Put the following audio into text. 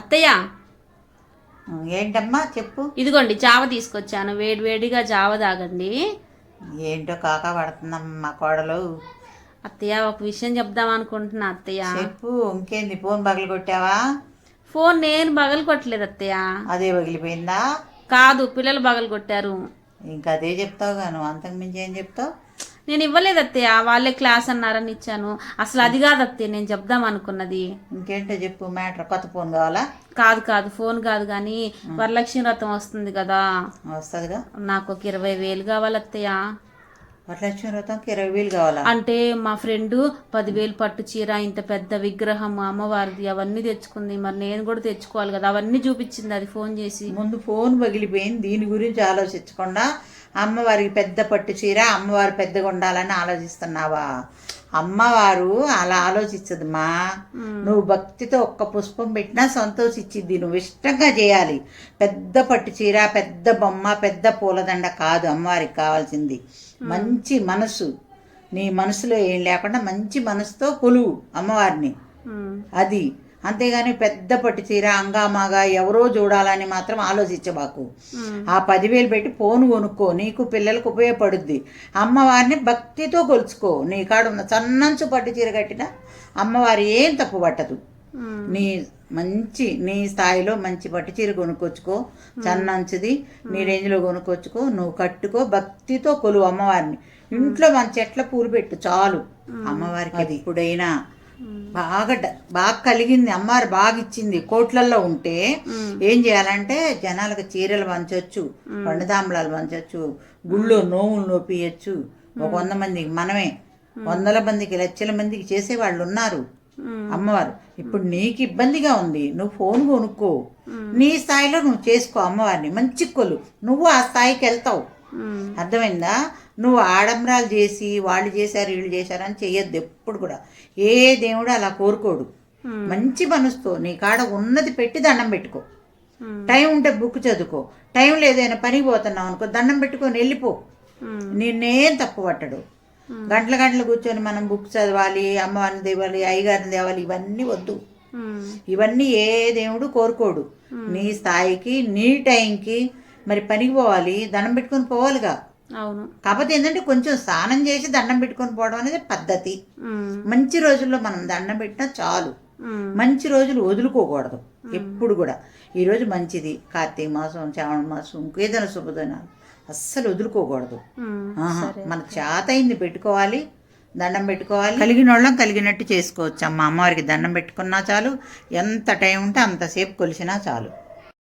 అత్తయ్య. ఏంటమ్మా చెప్పు. ఇదిగోండి జావ తీసుకొచ్చాను. వేడి వేడిగా జావ తాగండి. ఏంటో కాక పడుతుందమ్మా కోడలు. అత్తయ్య ఒక విషయం చెప్దాం అనుకుంటున్నా అత్తయ్య. చెప్పు ఇంకేంది ఫోన్ పగలు కొట్టావా? ఫోన్ నేను బగలు కొట్టలేదు అత్తయ్య. అదే పగిలిపోయిందా కాదు పిల్లలు బగలు కొట్టారు. ఇంకా అదే చెప్తావు గాను అంతకు మించి ఏం చెప్తావు? నేను ఇవ్వలేదు అత్తయ్య వాళ్ళే క్లాస్ అన్నారని ఇచ్చాను. అసలు అది కాదు అత్తయ్య నేను చెప్దాం అనుకున్నది. ఇంకేంటో చెప్పు మ్యాటర్ కొత్త ఫోన్ కావాలా? కాదు కాదు ఫోన్ కాదు కానీ వరలక్ష్మి వ్రతం వస్తుంది కదా. వస్తుందిగా? నాకు ఒక ఇరవై వేలు కావాలి అత్తయ్య. వరలక్ష్మి వ్రతంకి ఇరవై వేలు కావాలా? అంటే మా ఫ్రెండ్ పదివేలు పట్టు చీర ఇంత పెద్ద విగ్రహం అమ్మవారిది అవన్నీ తెచ్చుకుంది. మరి నేను కూడా తెచ్చుకోవాలి కదా. అవన్నీ చూపించింది అది ఫోన్ చేసి. ముందు ఫోన్ పగిలిపోయింది. దీని గురించి ఆలోచించకుండా అమ్మవారికి పెద్ద పట్టు చీర అమ్మవారు పెద్దగా ఉండాలని ఆలోచిస్తున్నావా? అమ్మవారు అలా ఆలోచించదు మా నువ్వు భక్తితో ఒక్క పుష్పం పెట్టినా సంతోషించిద్ది నువ్వు ఇష్టంగా చేయాలి. పెద్ద పట్టు చీర పెద్ద బొమ్మ పెద్ద పూలదండ కాదు అమ్మవారికి కావాల్సింది. మంచి మనసు. నీ మనసులో ఏం లేకుండా మంచి మనసుతో కొలువు అమ్మవారిని. అది. అంతేగాని పెద్ద పట్టు చీర అంగామాగా ఎవరో చూడాలని మాత్రం ఆలోచించబాకు. ఆ పదివేలు పెట్టి ఫోన్ కొనుక్కో నీకు పిల్లలకు ఉపయోగపడుద్ది. అమ్మవారిని భక్తితో కొలుచుకో. నీ కాడ ఉన్న సన్నంచు పట్టు చీర కట్టిన అమ్మవారి ఏం తప్పు పట్టదు. నీ మంచి నీ స్థాయిలో మంచి పట్టు చీర కొనుక్కొచ్చుకో. చన్నంచుది నీ రేంజ్లో కొనుక్కొచ్చుకో. నువ్వు కట్టుకో భక్తితో కొలువు అమ్మవారిని. ఇంట్లో మన చెట్ల పూలు పెట్టు చాలు. అమ్మవారికి ఎప్పుడైనా బాగా బాగా కలిగింది. అమ్మవారు బాగా ఇచ్చింది కోట్లల్లో ఉంటే ఏం చేయాలంటే జనాలకు చీరలు పంచొచ్చు పండుదాంబలాలు పంచొచ్చు గుళ్ళో నోవులు నోపియచ్చు ఒక వంద మందికి మనమే వందల మందికి లక్షల మందికి చేసే వాళ్ళు ఉన్నారు అమ్మవారు. ఇప్పుడు నీకు ఇబ్బందిగా ఉంది. నువ్వు ఫోన్ కొనుక్కో. నీ స్థాయిలో నువ్వు చేసుకో అమ్మవారిని. మంచి కొలు. నువ్వు ఆ స్థాయికి వెళ్తావు. అర్థమైందా? నువ్వు ఆడంబరాలు చేసి వాళ్ళు చేశారు వీళ్ళు చేశారు అని చెయ్యొద్దు ఎప్పుడు కూడా. ఏ దేవుడు అలా కోరుకోడు. మంచి మనసుతో నీ కాడ ఉన్నది పెట్టి దండం పెట్టుకో. టైం ఉంటే బుక్ చదువుకో. టైం లేదైనా పనికి పోతున్నావు అనుకో దండం పెట్టుకొని వెళ్ళిపో. నిన్నేం తప్పు పట్టడు. గంటల గంటలు కూర్చొని మనం బుక్ చదవాలి అమ్మవారిని దేవాలి అయ్యగారిని దేవాలి ఇవన్నీ వద్దు. ఇవన్నీ ఏ దేవుడు కోరుకోడు. నీ స్థాయికి నీ టైంకి మరి పనికి పోవాలి దండం పెట్టుకొని పోవాలిగా. అవును. కాకపోతే ఏంటంటే కొంచెం స్నానం చేసి దండం పెట్టుకొని పోవడం అనేది పద్ధతి. మంచి రోజుల్లో మనం దండం పెట్టినా చాలు. మంచి రోజులు వదులుకోకూడదు ఎప్పుడు కూడా. ఈరోజు మంచిది కార్తీక మాసం శ్రావణ మాసం ఇంకేదైనా శుభదినాలు అస్సలు వదులుకోకూడదు. మన చేత అయింది పెట్టుకోవాలి దండం పెట్టుకోవాలి. కలిగిన వాళ్ళం కలిగినట్టు చేసుకోవచ్చు అమ్మ. అమ్మవారికి దండం పెట్టుకున్నా చాలు ఎంత టైం ఉంటే అంతసేపు కొలిసినా చాలు.